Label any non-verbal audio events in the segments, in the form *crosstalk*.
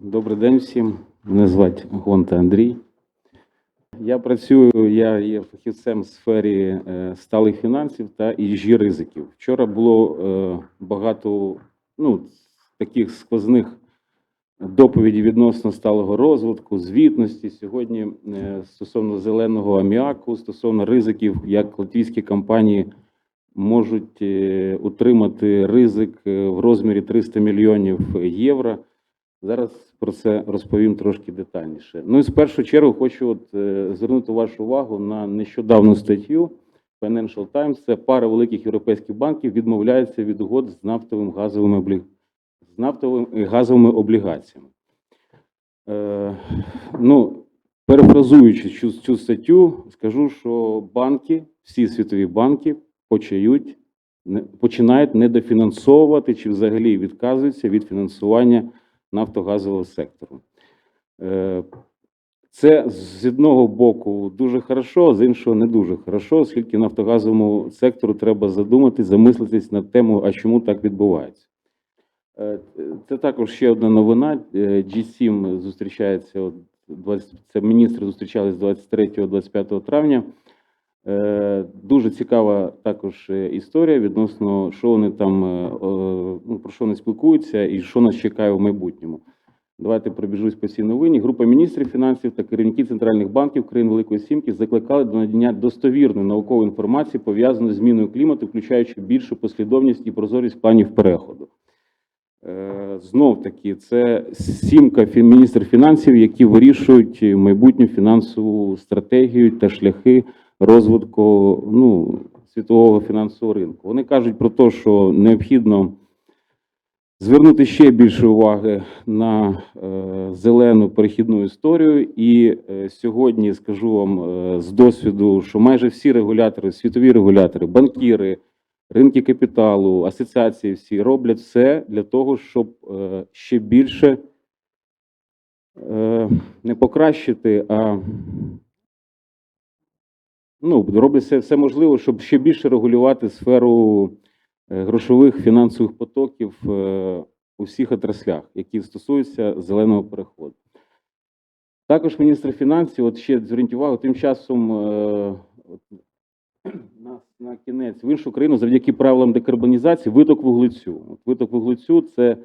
Добрий день всім. Мене звати Гонта Андрій. Я працюю, я є фахівцем в сфері е, сталих фінансів та ESG ризиків. Вчора було е, багато ну, таких сквозних доповідей відносно сталого розвитку, звітності. Сьогодні е, стосовно зеленого аміаку, стосовно ризиків, як латвійські компанії можуть утримати ризик в розмірі 300 мільйонів євро. Зараз про це розповім трошки детальніше. Ну і з першу чергу хочу от, е, звернути вашу увагу на нещодавну статтю Financial Times. Це пара великих європейських банків відмовляється від угод з нафтовим газовими облі... з нафтовими і газовими облігаціями. Е, ну, перефразуючи цю, цю статтю, скажу, що банки, всі світові банки почають, починають недофінансовувати чи взагалі відказуються від фінансування нафтогазового сектору. Е, Це з одного боку дуже хорошо, з іншого не дуже хорошо, оскільки нафтогазовому сектору треба задумати, замислитись над темою, а чому так відбувається. Е, Це також ще одна новина. Е, G7 зустрічається, от 20, це міністри зустрічались 23-25 травня. Е, Дуже цікава також е, історія відносно, що вони там, е, ну, про що вони спілкуються і що нас чекає в майбутньому. Давайте пробіжусь по цій новині. Група міністрів фінансів та керівники центральних банків країн Великої Сімки закликали до надання достовірної наукової інформації, пов'язаної з зміною клімату, включаючи більшу послідовність і прозорість планів переходу. Знов таки, це сімка міністрів фінансів, які вирішують майбутню фінансову стратегію та шляхи розвитку ну, світового фінансового ринку. Вони кажуть про те, що необхідно звернути ще більше уваги на е, зелену перехідну історію. І е, сьогодні скажу вам е, з досвіду, що майже всі регулятори, світові регулятори, банкіри, ринки капіталу, асоціації всі роблять все для того, щоб е, ще більше е, не покращити, а ну, роблять все, можливе, щоб ще більше регулювати сферу е, грошових фінансових потоків е, у всіх отраслях, які стосуються зеленого переходу. Також міністр фінансів, от ще зверніть увагу, тим часом е, от, *clears throat* на, на кінець в іншу країну завдяки правилам декарбонізації виток вуглецю. От виток вуглецю це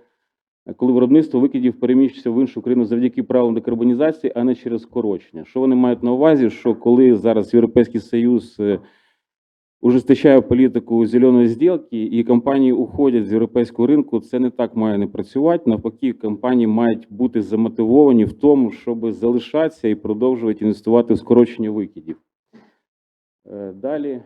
коли виробництво викидів переміщується в іншу країну завдяки правилам декарбонізації, а не через скорочення. Що вони мають на увазі? Що коли зараз Європейський Союз е, ужесточає політику зеленої зділки, і компанії уходять з європейського ринку, це не так має не працювати. Навпаки, компанії мають бути замотивовані в тому, щоб залишатися і продовжувати інвестувати в скорочення викидів. Е, Далі.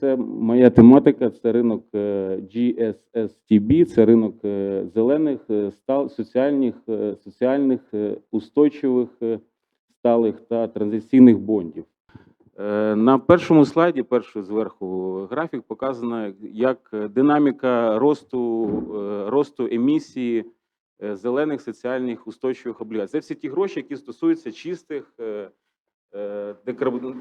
Це моя тематика, це ринок е, GSSTB, це ринок е, зелених, е, соціальних, е, соціальних е, устойчивих, е, сталих та транзиційних бондів. Е, На першому слайді, перший зверху графік, показано, як е, динаміка росту, е, росту емісії е, зелених соціальних устойчивих облігацій. Це всі ті гроші, які стосуються чистих, е, е,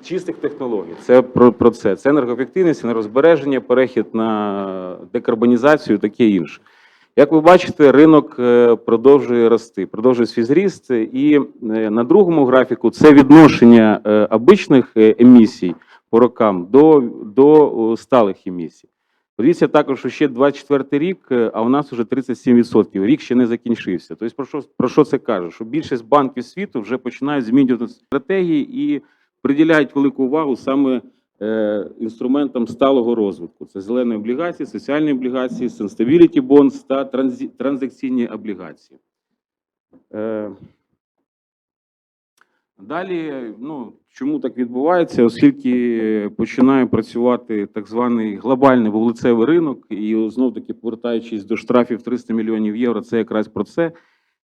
чистих технологій. Це про, про це. Це енергоефективність, енергозбереження, перехід на декарбонізацію, таке інше. Як ви бачите, ринок е, продовжує рости, продовжує свій зріст. І е, на другому графіку це відношення е, обичних емісій по рокам до, до сталих емісій. Подивіться також, що ще 24 рік, а у нас вже 37%. Рік ще не закінчився. Тобто, про що, про що це каже? Що більшість банків світу вже починають змінювати стратегії і приділяють велику увагу саме е, інструментам сталого розвитку. Це зелені облігації, соціальні облігації, Sustainability Bonds та транзакційні облігації. Е, Далі, ну чому так відбувається? Оскільки починає працювати так званий глобальний вуглецевий ринок, і знов таки повертаючись до штрафів 300 мільйонів євро, це якраз про це.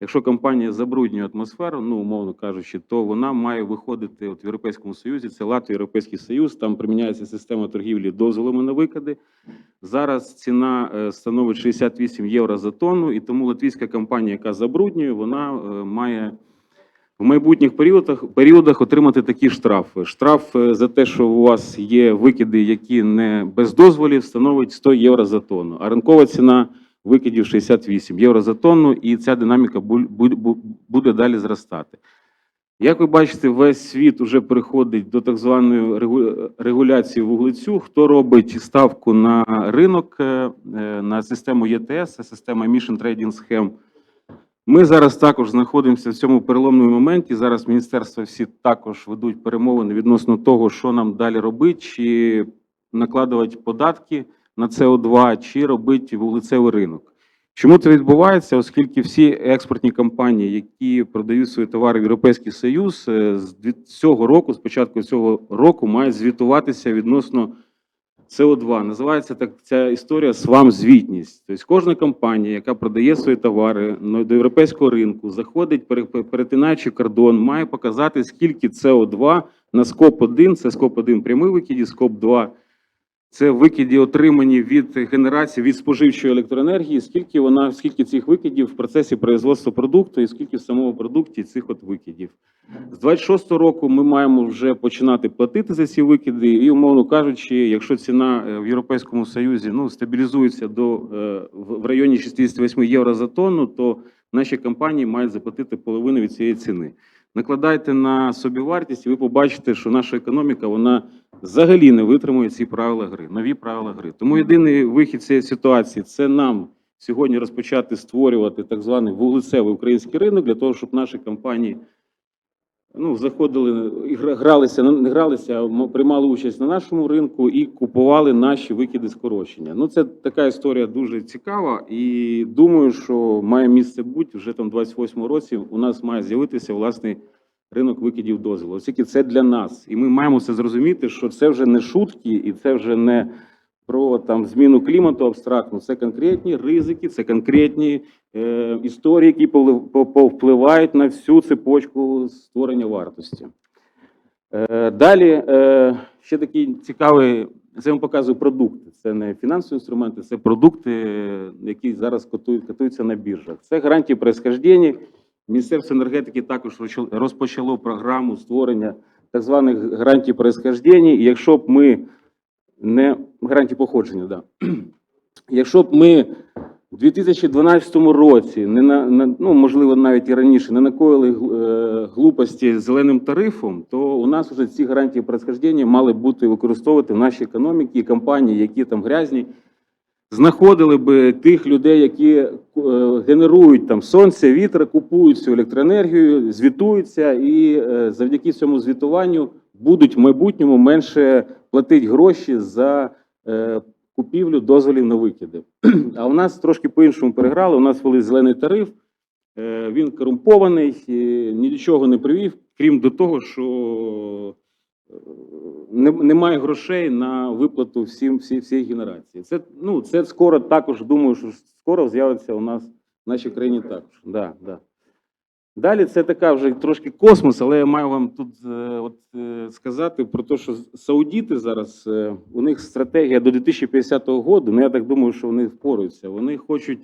Якщо компанія забруднює атмосферу, ну умовно кажучи, то вона має виходити от в Європейському Союзі. Це Латвія, Європейський Союз. Там приміняється система торгівлі дозволами на викиди. Зараз ціна е, становить 68 євро за тонну, і тому латвійська компанія, яка забруднює, вона е, має в майбутніх періодах, періодах отримати такі штрафи. Штраф е, за те, що у вас є викиди, які не без дозволів, становить 100 євро за тонну. А ринкова ціна викидів 68 євро за тонну, і ця динаміка буде далі зростати. Як ви бачите, весь світ вже переходить до так званої регуляції вуглецю. Хто робить ставку на ринок, е, е, на систему ЄТС, система Emission Trading Scheme. Ми зараз також знаходимося в цьому переломному моменті. Зараз міністерства всі також ведуть перемовини відносно того, що нам далі робити, чи накладувати податки на СО2, чи робити вуглецевий ринок. Чому це відбувається? Оскільки всі експортні компанії, які продають свої товари в Європейський Союз, е, з цього року, з початку цього року, мають звітуватися відносно СО2. Називається так ця історія свам звітність. Тобто кожна компанія, яка продає свої товари до європейського ринку, заходить, пере- перетинаючи кордон, має показати, скільки СО2 на скоп 1, це скоп 1 прямий викиді, скоп 2 це викиди, отримані від генерації від споживчої електроенергії, скільки вона, скільки цих викидів в процесі производства продукту, і скільки в самому продукті цих от викидів. З 26 року ми маємо вже починати платити за ці викиди, і, умовно кажучи, якщо ціна е, в Європейському Союзі ну, стабілізується до е, в районі 68 євро за тонну, то наші компанії мають заплатити половину від цієї ціни. Накладайте на собівартість, і ви побачите, що наша економіка вона взагалі не витримує ці правила гри, нові правила гри. Тому єдиний вихід цієї ситуації це нам сьогодні розпочати створювати так званий вуглецевий український ринок для того, щоб наші компанії ну, заходили, гралися, не гралися, а приймали участь на нашому ринку і купували наші викиди скорочення. Ну, це така історія дуже цікава, і думаю, що має місце бути вже там 28 році. У нас має з'явитися власний ринок викидів дозволу. Оскільки це для нас, і ми маємо це зрозуміти, що це вже не шутки, і це вже не про там зміну клімату абстрактно. Це конкретні ризики, це конкретні е, історії, які повпливають на всю цепочку створення вартості. Е, далі е, ще такий цікавий. Це я вам показую продукти. Це не фінансові інструменти, це продукти, які зараз котують, котуються на біржах. Це гарантії происхождения. Міністерство енергетики також розпочало програму створення так званих гарантій происхождения. І якщо б ми не гарантії походження, да. *clears throat* Якщо б ми у 2012 році, не на, на ну можливо навіть і раніше, не накоїли е, глупості з зеленим тарифом, то у нас вже ці гарантії происхождения мали бути використовувати в нашій економіці і компанії, які там грязні, знаходили би тих людей, які е, генерують там сонце, вітер, купують цю електроенергію, звітуються, і е, завдяки цьому звітуванню будуть в майбутньому менше платити гроші за е, купівлю дозволів на викиди. *clears throat* А у нас трошки по-іншому переграли. У нас ввели зелений тариф, е, він корумпований, е, ні до чого не привів, крім до того, що немає грошей на виплату всім всі, всієї генерації. Це ну це скоро також думаю, що скоро з'явиться у нас в нашій країні також. Да, да. Далі це така вже трошки космос, але я маю вам тут е, от, е, сказати про те, що саудіти зараз е, у них стратегія до 2050 року. Ну я так думаю, що вони впораються. Вони хочуть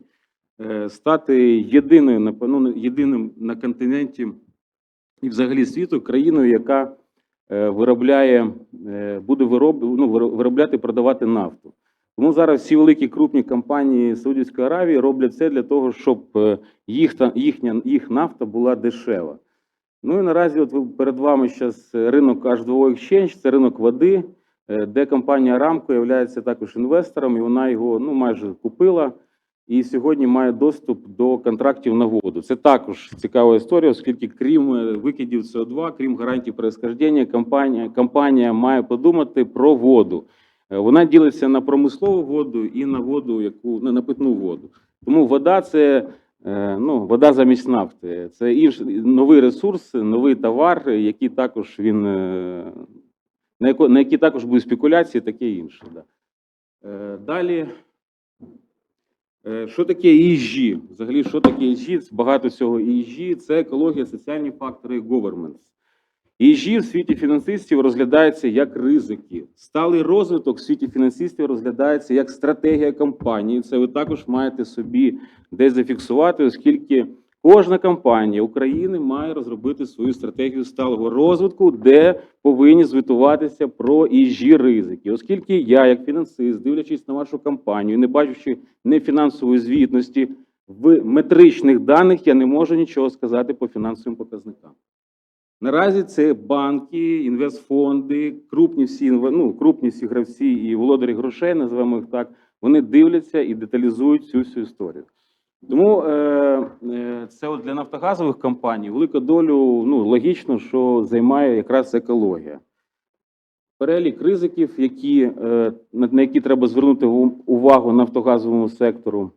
стати єдиною напевно, ну, єдиним на континенті і взагалі світу країною, яка виробляє, буде вироб, ну, виробляти, продавати нафту. Тому зараз всі великі крупні компанії Саудівської Аравії роблять це для того, щоб е, їх, їхня, їх нафта була дешева. Ну і наразі, от перед вами зараз ринок H2O Exchange, це ринок води, е, де компанія Aramco є також інвестором, і вона його ну, майже купила. І сьогодні має доступ до контрактів на воду. Це також цікава історія, оскільки крім е, викидів СО2, крім гарантій происхождення, компанія, компанія має подумати про воду. Е, Вона ділиться на промислову воду і на воду, яку на, на питну воду. Тому вода це е, ну, вода замість нафти. Це інший новий ресурс, новий товар, який також він е, на, яко, на які також будуть спекуляції, таке інше. Да. Далі. Що таке ESG? Взагалі, що таке ESG? Багато цього ESG – це екологія, соціальні фактори і ESG в світі фінансистів розглядається як ризики. Сталий розвиток в світі фінансистів розглядається як стратегія компанії. Це ви також маєте собі десь зафіксувати, оскільки Кожна компанія України має розробити свою стратегію сталого розвитку, де повинні звітуватися про ESG ризики. Оскільки я, як фінансист, дивлячись на вашу компанію, не бачучи нефінансової звітності в метричних даних, я не можу нічого сказати по фінансовим показникам. Наразі це банки, інвестфонди, крупні всі ну, крупні всі гравці і володарі грошей, називаємо їх так. Вони дивляться і деталізують цю всю історію. Тому е, е, це от для нафтогазових компаній велику долю, ну логічно, що займає якраз екологія. Перелік ризиків, які, е, на які треба звернути увагу нафтогазовому сектору.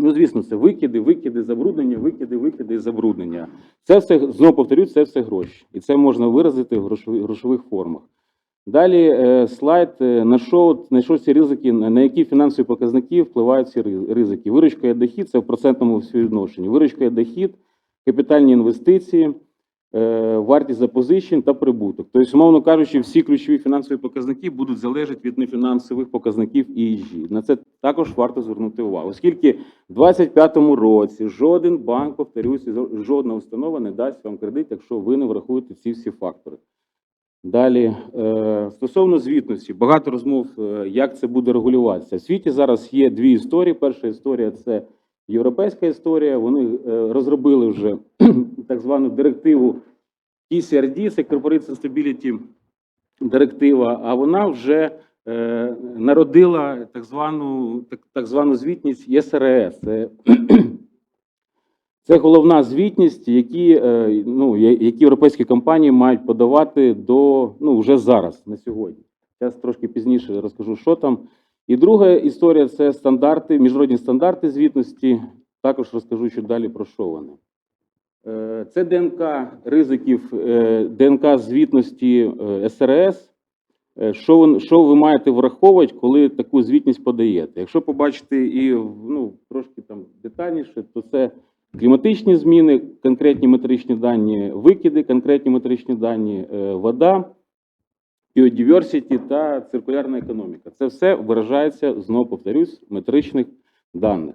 Ну, звісно, це викиди, викиди, забруднення, викиди, викиди і забруднення. Це все, знову повторю, це все гроші. І це можна виразити в грошових, формах. Далі е, слайд, е, на що, на що ці ризики, на які фінансові показники впливають ці ризики. Виручка і дохід це в процентному співвідношенні. Виручка і дохід, капітальні інвестиції, вартість запозичень та прибуток. Тобто, умовно кажучи, всі ключові фінансові показники будуть залежати від нефінансових показників ESG. На це також варто звернути увагу, оскільки в 2025 році жоден банк, повторюся, жодна установа не дасть вам кредит, якщо ви не врахуєте ці всі фактори. Далі, е, стосовно звітності, багато розмов, е, як це буде регулюватися. В світі зараз є дві історії. Перша історія це європейська історія. Вони е, розробили вже *clears throat* так звану директиву TCRD, це Corporate Sustainability директива, а вона вже е, народила так звану, так, звану звітність ЄСРС. Це *clears throat* це головна звітність, які, е, ну, які європейські компанії мають подавати до ну вже зараз, на сьогодні. Зараз трошки пізніше розкажу, що там. І друга історія це стандарти, міжнародні стандарти звітності. Також розкажу що далі про що вони. Е, Це ДНК ризиків, е, ДНК звітності е, СРС. Що що ви маєте враховувати, коли таку звітність подаєте? Якщо побачите і ну, трошки там детальніше, то це кліматичні зміни, конкретні метричні дані, викиди, конкретні метричні дані, вода, біодіверсіті та циркулярна економіка. Це все виражається, знову повторюсь, метричних даних.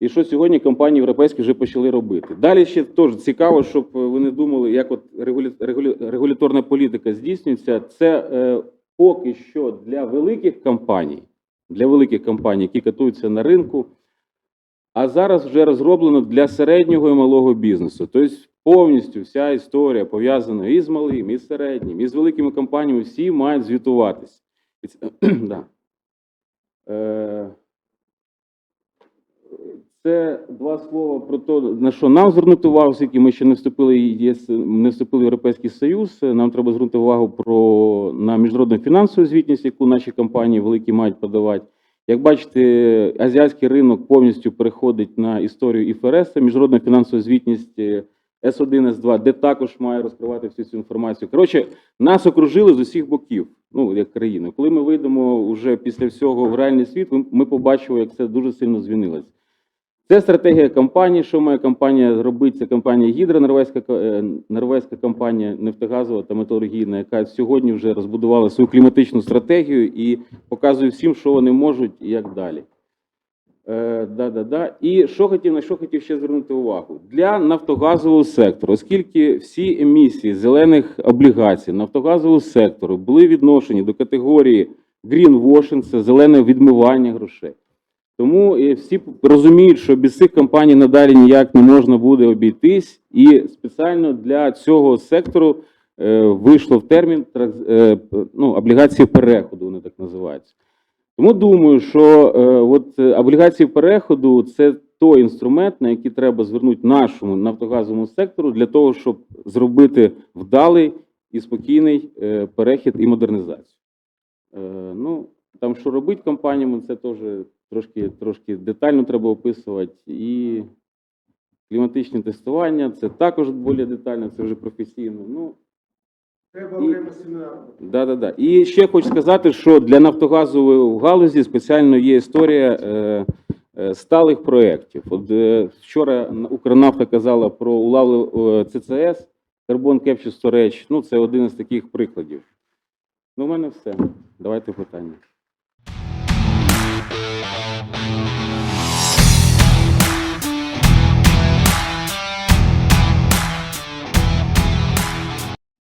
І що сьогодні компанії європейські вже почали робити. Далі ще теж цікаво, щоб ви не думали, як от регулі... регулі... регуляторна політика здійснюється. Це е, поки що для великих компаній, для великих компаній, які катуються на ринку, а зараз вже розроблено для середнього і малого бізнесу. Тобто повністю вся історія пов'язана і з малим, і з середнім, і з великими компаніями, всі мають звітуватися. *clears throat* Е, Це два слова про те, на що нам звернути увагу, оскільки ми ще не вступили ЄС, не вступили в Європейський Союз. Нам треба звернути увагу про на міжнародну фінансову звітність, яку наші компанії великі мають подавати. Як бачите, азіатський ринок повністю переходить на історію ІФРС, міжнародна фінансова звітність е, С1, С2, де також має розкривати всю цю інформацію. Коротше, нас окружили з усіх боків, ну як країну. Коли ми вийдемо вже після всього в реальний світ, ми побачимо, як це дуже сильно змінилось. Це стратегія компанії. Що має компанія робити? Це компанія Гідра, норвезька, е, норвезька компанія нефтегазова та металургійна, яка сьогодні вже розбудувала свою кліматичну стратегію і показує всім, що вони можуть і як далі. Да, да, да. І що хотів, на що хотів ще звернути увагу? Для нафтогазового сектору, оскільки всі емісії зелених облігацій нафтогазового сектору були відношені до категорії greenwashing, це зелене відмивання грошей. Тому всі розуміють, що без цих компаній надалі ніяк не можна буде обійтись, і спеціально для цього сектору е, вийшло в термін е, ну, облігації переходу, вони так називаються. Тому думаю, що е, от е, облігації переходу це той інструмент, на який треба звернути нашому нафтогазовому сектору для того, щоб зробити вдалий і спокійний е, перехід і модернізацію. Е, Ну, там що робити компаніям, це теж трошки, трошки детально треба описувати. І кліматичні тестування, це також більш детально, це вже професійно. Ну, Треба І- окремо семінар. Да, да, да. І ще хочу сказати, що для нафтогазової галузі спеціально є історія е, е, сталих проєктів. От е, вчора Укрнафта казала про улавлю е, ЦЦС, Carbon Capture Storage. Ну, це один із таких прикладів. Ну, у мене все. Давайте питання.